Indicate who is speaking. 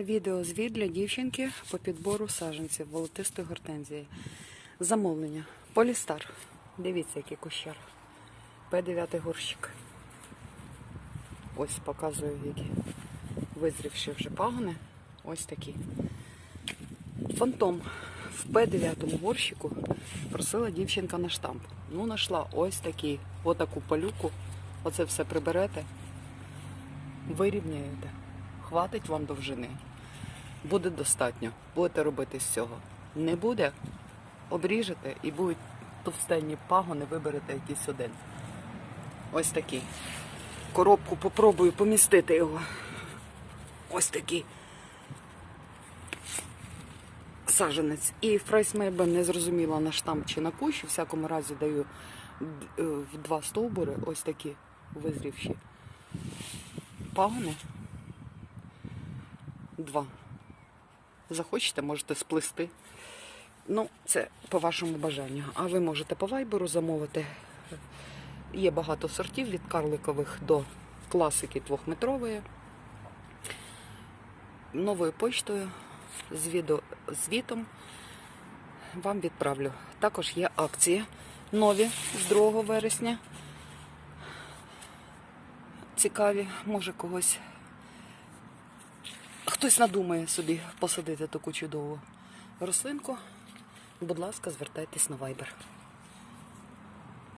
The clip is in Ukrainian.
Speaker 1: Відеозвіт для дівчинки по підбору саджанців волотистої гортензії. Замовлення. Полістар. Дивіться, який кущар. П9 горщик. Ось показую, які визрівші вже пагони. Ось такі. Фантом. В П9 горщику просила дівчинка на штамп. Ну, знайшла ось такі, отаку палюку. Оце все приберете, вирівняєте. Хватить вам довжини. Буде достатньо. Будете робити з цього. Не буде, обріжете і будуть товстенні пагони, виберете якийсь один. Ось такий. Коробку попробую помістити його. Ось такий. Саженець. І фрайсмейба не зрозуміла на штамп чи на кущ. У всякому разі даю е, в два стовбури, ось такі визрівші. Пагони. Два. Захочете, можете сплести. Ну, це по вашому бажанню. А ви можете по вайберу замовити. Є багато сортів від карликових до класики двохметрової. Новою почтою з відеозвітом вам відправлю. Також є акції нові з 2 вересня. Цікаві, може когось хтось надумає собі посадити таку чудову рослинку. Будь ласка, звертайтесь на Viber.